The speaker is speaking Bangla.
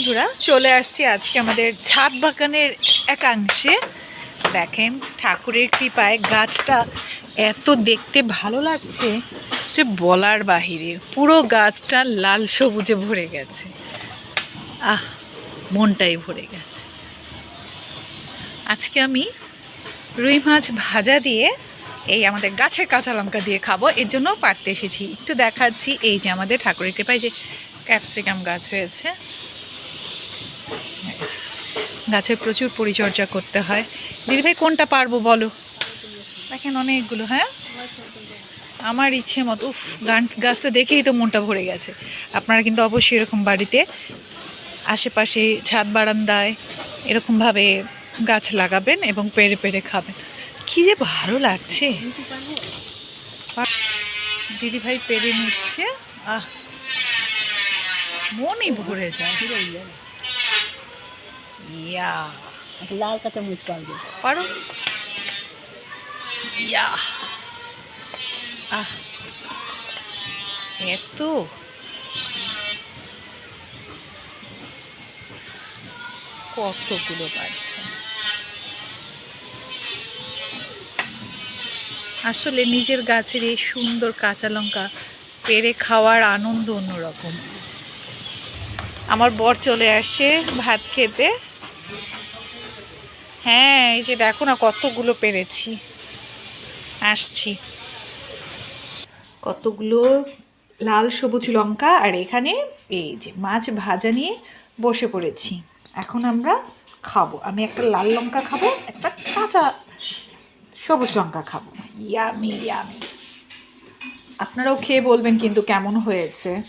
বন্ধুরা, চলে আসছি আজকে আমাদের ছাদ বাগানের একাংশে। দেখেন ঠাকুরের কৃপায় গাছটা এত দেখতে ভালো লাগছে যে বলার বাহিরে পুরো গাছটা লাল সবুজে ভরে গেছে। আহ, মনটাই ভরে গেছে। আজকে আমি রুই মাছ ভাজা দিয়ে এই আমাদের গাছের কাঁচা লঙ্কা দিয়ে খাব, এর জন্য পারতে এসেছি। একটু দেখাচ্ছি এই যে আমাদের ঠাকুরের কৃপায় যে ক্যাপসিকাম গাছ হয়েছে। গাছের প্রচুর পরিচর্যা করতে হয়। দিদিভাই কোনটা পারব বলো? দেখেন অনেকগুলো হ্যাঁ? আমার ইচ্ছে মতো, উফ, গান, গাছটা দেখেই তো মনটা ভরে গেছে। আপনারা কিন্তু অবশ্যই এরকম বাড়িতে আশেপাশে ছাদ বারান্দায় এরকমভাবে গাছ লাগাবেন এবং পেরে পেরে খাবেন। কি যে ভালো লাগছে। দিদি ভাই পেরে নিচ্ছে। আহ, মনই ভরে যায়। ইয়া লাল কাঁচা মরিচ পারবে পারো? ইয়া আহ এত? কতগুলো পাচ্ছে আসলে নিজের গাছের এই সুন্দর কাঁচা লঙ্কা পেরে খাওয়ার আনন্দ অন্যরকম। আমার বর চলে আসে ভাত খেতে। হ্যাঁ এই যে দেখো না কতগুলো পেরেছি। আসছি। কতগুলো লাল সবুজ লঙ্কা আর এখানে এই যে মাছ ভাজা নিয়ে বসে পড়েছি। এখন আমরা খাব। আমি একটা লাল লঙ্কা খাব, একটা কাঁচা সবুজ লঙ্কা খাব। ইয়ামি ইয়ামি আপনারাও খেয়ে বলবেন কিন্তু কেমন হয়েছে।